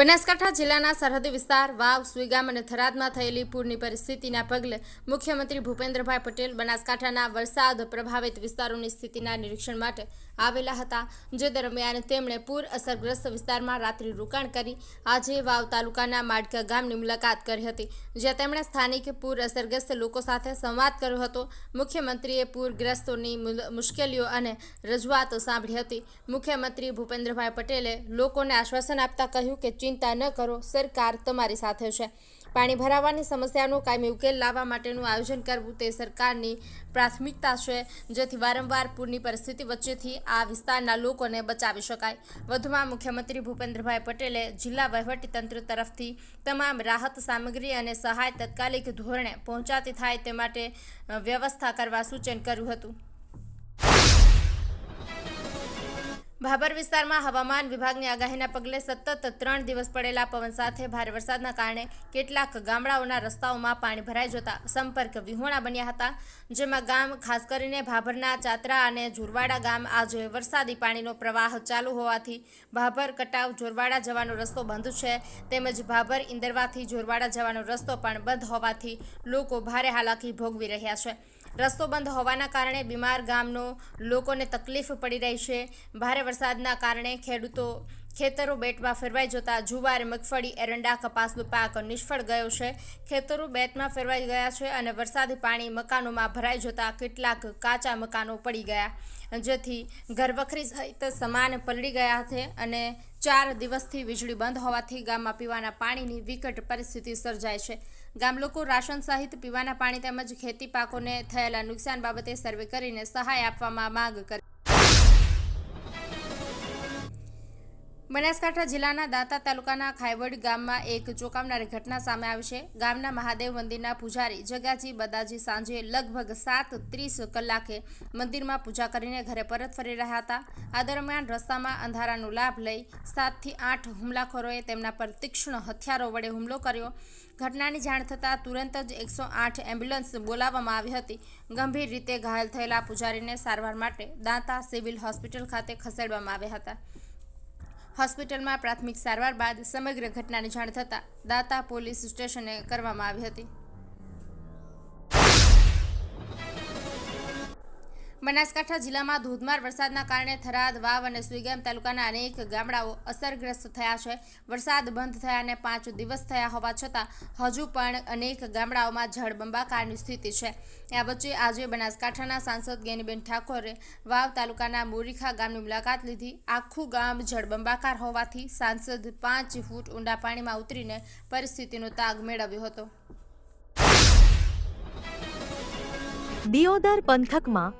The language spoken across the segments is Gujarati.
બનાસકાંઠા જિલ્લાના સરહદી વિસ્તાર, વાવ, સુઈગામ અને થરાદમાં થયેલી પૂરની પરિસ્થિતિના પગલે મુખ્યમંત્રી ભૂપેન્દ્રભાઈ પટેલ બનાસકાંઠાના વરસાદ પ્રભાવિત વિસ્તારોની સ્થિતિના નિરીક્ષણ માટે આવેલા હતા. જે દરમિયાન તેમણે પૂર અસરગ્રસ્ત વિસ્તારમાં રાત્રિ રોકાણ કરી આજે વાવ તાલુકાના માડકા ગામની મુલાકાત કરી હતી. જ્યાં તેમણે સ્થાનિક પૂર અસરગ્રસ્ત લોકો સાથે સંવાદ કર્યો હતો. મુખ્યમંત્રીએ પૂરગ્રસ્તોની મુશ્કેલીઓ અને રજૂઆતો સાંભળી હતી. મુખ્યમંત્રી ભૂપેન્દ્રભાઈ પટેલે લોકોને આશ્વાસન આપતા કહ્યું કે ચિંતા ન કરો, સરકાર તમારી સાથે છે. પાણી ભરાવાની સમસ્યાનો કાયમી ઉકેલ લાવવા માટેનું આયોજન કરવું તે સરકારની પ્રાથમિકતા છે, જેથી વારંવાર પૂરની પરિસ્થિતિ વચ્ચેથી આ વિસ્તારના લોકોને બચાવી શકાય. વધુમાં મુખ્યમંત્રી ભૂપેન્દ્રભાઈ પટેલે જિલ્લા વહીવટીતંત્ર તરફથી તમામ રાહત સામગ્રી અને સહાય તાત્કાલિક ધોરણે પહોંચાતી થાય તે માટે વ્યવસ્થા કરવા સૂચન કર્યું હતું. ભાભર વિસ્તારમાં હવામાન વિભાગની આગાહીના પગલે સતત ત્રણ દિવસ પડેલા પવન સાથે ભારે વરસાદના કારણે કેટલાક ગામડાઓના રસ્તાઓમાં પાણી ભરાઈ જતા સંપર્ક વિહોણા બન્યા હતા, જેમાં ગામ, ખાસ કરીને ભાભરના ચાતરા અને જોરવાડા ગામ આજે વરસાદી પાણીનો પ્રવાહ ચાલુ હોવાથી ભાભર કટાવ જોરવાડા જવાનો રસ્તો બંધ છે. તેમજ ભાભર ઇન્દરવાથી જોરવાડા જવાનો રસ્તો પણ બંધ હોવાથી લોકો ભારે હાલાકી ભોગવી રહ્યા છે. રસ્તો બંધ હોવાના કારણે બીમાર ગામનો લોકોને તકલીફ પડી રહી છે. ભારે વરસાદના કારણે ખેડૂતો ખેતરો બેટમાં ફેરવાઈ જતા જુવાર, મગફળી, એરંડા, કપાસનો પાક નિષ્ફળ ગયો છે. ખેતરો બેટમાં ફેરવાઈ ગયા છે અને વરસાદી પાણી મકાનોમાં ભરાઈ જતા કેટલાક કાચા મકાનો પડી ગયા, જેથી ઘરવખરી સહિત સમાન પલળી ગયા છે અને ચાર દિવસથી વીજળી બંધ હોવાથી ગામમાં પીવાના પાણીની વિકટ પરિસ્થિતિ સર્જાય છે. ગામ લોકો રાશન સહિત પીવાના પાણી તેમજ ખેતી પાકોને થયેલા નુકસાન બાબતે સર્વે કરીને સહાય આપવામાં માંગ કરી બનાસકાંઠા જિલ્લાના દાંતા તાલુકાના ખાયવડ ગામમાં એક ચોંકાવનારી ઘટના સામે આવી છે. ગામના મહાદેવ મંદિરના પૂજારી જગાજી બદાજી સાંજે લગભગ સાત ત્રીસ કલાકે મંદિરમાં પૂજા કરીને ઘરે પરત ફરી રહ્યા હતા. આ દરમિયાન રસ્તામાં અંધારાનો લાભ લઈ સાતથી આઠ હુમલાખોરોએ તેમના પર તીક્ષ્ણ હથિયારો વડે હુમલો કર્યો. ઘટનાની જાણ થતાં તુરંત જ એકસો આઠ એમ્બ્યુલન્સ બોલાવવામાં આવી હતી. ગંભીર રીતે ઘાયલ થયેલા પૂજારીને સારવાર માટે દાંતા સિવિલ હોસ્પિટલ ખાતે ખસેડવામાં આવ્યા હતા. હોસ્પિટલમાં પ્રાથમિક સારવાર બાદ સમગ્ર ઘટનાની જાણ થતાં દાતા પોલીસ સ્ટેશને કરવામાં આવી હતી. બનાસકાંઠા જિલ્લામાં ધોધમાર વરસાદના કારણે થરાદ, વાવ અને સુઈગામ તાલુકાના અનેક ગામડાઓ અસરગ્રસ્ત થયા છે. વરસાદ બંધ થયાને પાંચ દિવસ થયા હોવા છતાં હજુ પણ અનેક ગામડાઓમાં જળબંબાકારની સ્થિતિ છે. આ વચ્ચે આજે બનાસકાંઠાના સાંસદ ગેનીબેન ઠાકોરે વાવ તાલુકાના મોરીખા ગામની મુલાકાત લીધી. આખું ગામ જળબંબાકાર હોવાથી સાંસદ પાંચ ફૂટ ઊંડા પાણીમાં ઉતરીને પરિસ્થિતિનો તાગ મેળવ્યો હતો. દિયોદર પંથકમાં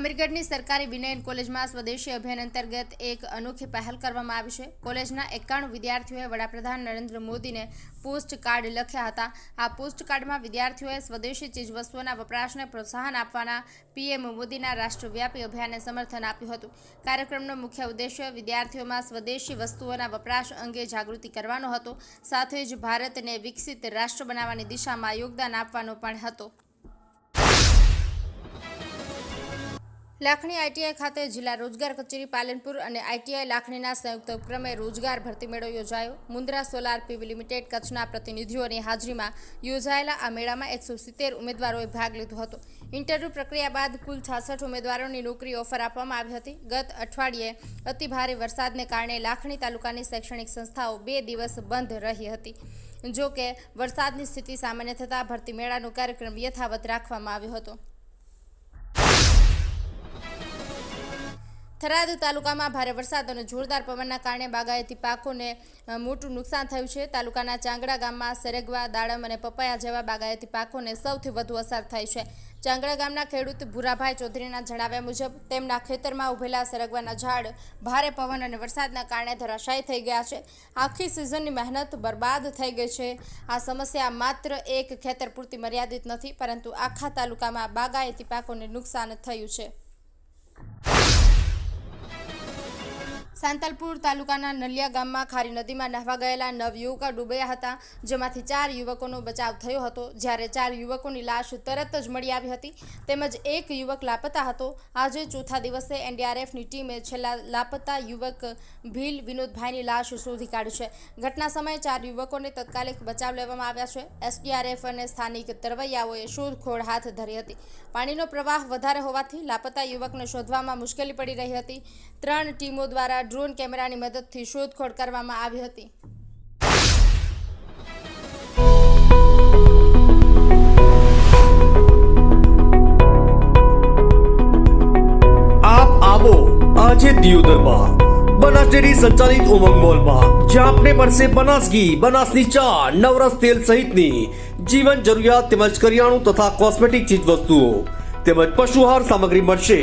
અમીરગઢની સરકારી વિનયન કોલેજમાં સ્વદેશી અભિયાન અંતર્ગત એક અનોખી પહેલ કરવામાં આવી છે. કોલેજના એકાણું વિદ્યાર્થીઓએ વડાપ્રધાન નરેન્દ્ર મોદીને પોસ્ટ કાર્ડ લખ્યા હતા. આ પોસ્ટ કાર્ડમાં વિદ્યાર્થીઓએ સ્વદેશી ચીજવસ્તુઓના વપરાશને પ્રોત્સાહન આપવાના પીએમ મોદીના રાષ્ટ્રવ્યાપી અભિયાનને સમર્થન આપ્યું હતું. કાર્યક્રમનો મુખ્ય ઉદ્દેશ્ય વિદ્યાર્થીઓમાં સ્વદેશી વસ્તુઓના વપરાશ અંગે જાગૃતિ કરવાનો હતો. સાથે જ ભારતને વિકસિત રાષ્ટ્ર બનાવવાની દિશામાં યોગદાન આપવાનો પણ હતો. લાખણી આઈટીઆઈ ખાતે જિલ્લા રોજગાર કચેરી પાલનપુર અને આઈટીઆઈ લાખણીના સંયુક્ત ઉપક્રમે રોજગાર ભરતી મેળો યોજાયો. મુન્દ્રા સોલાર પીવી લિમિટેડ કચ્છના પ્રતિનિધિઓની હાજરીમાં યોજાયેલા આ મેળામાં એકસો સિત્તેર ઉમેદવારોએ ભાગ લીધો હતો. ઇન્ટરવ્યૂ પ્રક્રિયા બાદ કુલ છાસઠ ઉમેદવારોની નોકરી ઓફર આપવામાં આવી હતી. ગત અઠવાડિયે અતિભારે વરસાદને કારણે લાખણી તાલુકાની શૈક્ષણિક સંસ્થાઓ બે દિવસ બંધ રહી હતી. જો કે, વરસાદની સ્થિતિ સામાન્ય થતાં ભરતી મેળાનો કાર્યક્રમ યથાવત રાખવામાં આવ્યો હતો. થરાદ તાલુકામાં ભારે વરસાદ અને જોરદાર પવનના કારણે બાગાયતી પાકોને મોટું નુકસાન થયું છે. તાલુકાના ચાંગડા ગામમાં સેરેગવા, દાડમ અને પપૈયા જેવા બાગાયતી પાકોને સૌથી વધુ અસર થઈ છે. ચાંગડા ગામના ખેડૂત ભૂરાભાઈ ચૌધરીના જણાવ્યા મુજબ, તેમના ખેતરમાં ઉભેલા સરગવાના ઝાડ ભારે પવન અને વરસાદના કારણે ધરાશાયી થઈ ગયા છે. આખી સિઝનની મહેનત બરબાદ થઈ ગઈ છે. આ સમસ્યા માત્ર એક ખેતર પૂરતી મર્યાદિત નથી, પરંતુ આખા તાલુકામાં બાગાયતી પાકોને નુકસાન થયું છે. સાંતલપુર તાલુકાના નલિયા ગામમાં ખારી નદીમાં નહાવા ગયેલા નવ યુવકો ડૂબ્યા હતા, જેમાંથી ચાર યુવકોનો બચાવ થયો હતો. જ્યારે ચાર યુવકોની લાશ તરત જ મળી આવી હતી, તેમજ એક યુવક લાપતા હતો. આજે ચોથા દિવસે એનડીઆરએફની ટીમે છેલ્લા લાપતા યુવક ભીલ વિનોદભાઈની લાશ શોધી કાઢી છે. ઘટના સમયે ચાર યુવકોને તાત્કાલિક બચાવ લેવામાં આવ્યા છે. એસડીઆરએફ અને સ્થાનિક તરવૈયાઓએ શોધખોળ હાથ ધરી હતી. પાણીનો પ્રવાહ વધારે હોવાથી લાપતા યુવકને શોધવામાં મુશ્કેલી પડી રહી હતી. ત્રણ ટીમો દ્વારા ડ્રોન કેમેરાની મદદથી શોધખોળ કરવામાં આવી હતી. આપ આવો આજે દિયોદરમાં. બનાસ ડેરી સંચાલિત ઉમંગ મોલમાં જ્યાં આપને મળશે બનાસ ઘી બનાસની ચા, નવરસ તેલ સહિતની જીવન જરૂરિયાત તેમજ કરિયાણું તથા કોસ્મેટિક ચીજ વસ્તુઓ તેમજ પશુહાર સામગ્રી મળશે.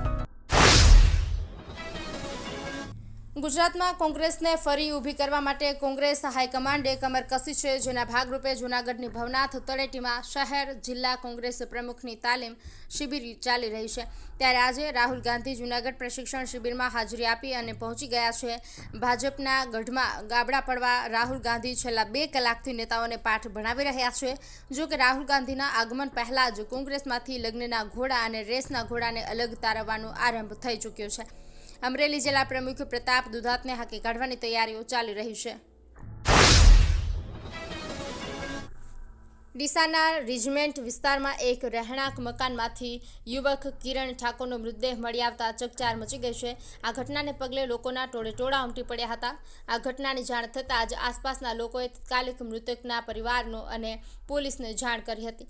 ગુજરાતમાં કોંગ્રેસને ફરી ઊભી કરવા માટે કોંગ્રેસ હાઈકમાન્ડે કમર કસી છે, જેના ભાગરૂપે જૂનાગઢની ભવનાથ તળેટીમાં શહેર જિલ્લા કોંગ્રેસ પ્રમુખની તાલીમ શિબિર ચાલી રહી છે. ત્યારે આજે રાહુલ ગાંધી જૂનાગઢ પ્રશિક્ષણ શિબિરમાં હાજરી આપી અને પહોંચી ગયા છે. ભાજપના ગઢમાં ગાબડા પડવા રાહુલ ગાંધી છેલ્લા બે કલાકથી નેતાઓને પાઠ ભણાવી રહ્યા છે. જો કે રાહુલ ગાંધીના આગમન પહેલાં જ કોંગ્રેસમાંથી લગ્નના ઘોડા અને રેસના ઘોડાને અલગ તારવવાનો આરંભ થઈ ચૂક્યો છે. અમરેલી જિલ્લા પ્રમુખ પ્રતાપ દુધાતને હાકી કાઢવાની તૈયારીઓ ચાલી રહી છે. ડીસાના રિજમેન્ટ વિસ્તારમાં એક રહેણાંક મકાનમાંથી યુવક કિરણ ઠાકોરનો મૃતદેહ મળી આવતા ચકચાર મચી ગઈ છે. આ ઘટનાને પગલે લોકોના ટોળે ટોળા ઉમટી પડ્યા હતા. આ ઘટનાની જાણ થતાં જ આસપાસના લોકોએ તાત્કાલિક મૃતકના પરિવારનો અને પોલીસને જાણ કરી હતી.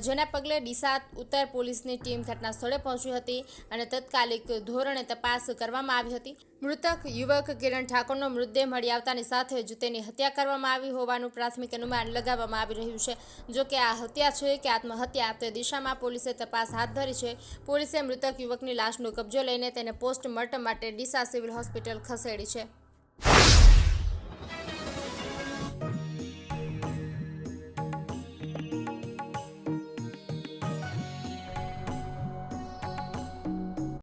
જેના પગલે ડીસા ઉત્તર પોલીસની ટીમ ઘટના સ્થળે પહોંચી હતી અને તાત્કાલિક ધોરણે તપાસ કરવામાં આવી હતી. મૃતક યુવક કિરણ ઠાકોરનો મૃતદેહ મળી આવતાની સાથે જ તેની હત્યા કરવામાં આવી હોવાનું પ્રાથમિક અનુમાન લગાવવામાં આવી રહ્યું છે. જો કે આ હત્યા છે, કે આત્મહત્યા તે દિશામાં પોલીસે તપાસ હાથ ધરી છે. પોલીસે મૃતક યુવકની લાશનો કબજો લઈને તેને પોસ્ટમોર્ટમ માટે ડીસા સિવિલ હોસ્પિટલ ખસેડી છે.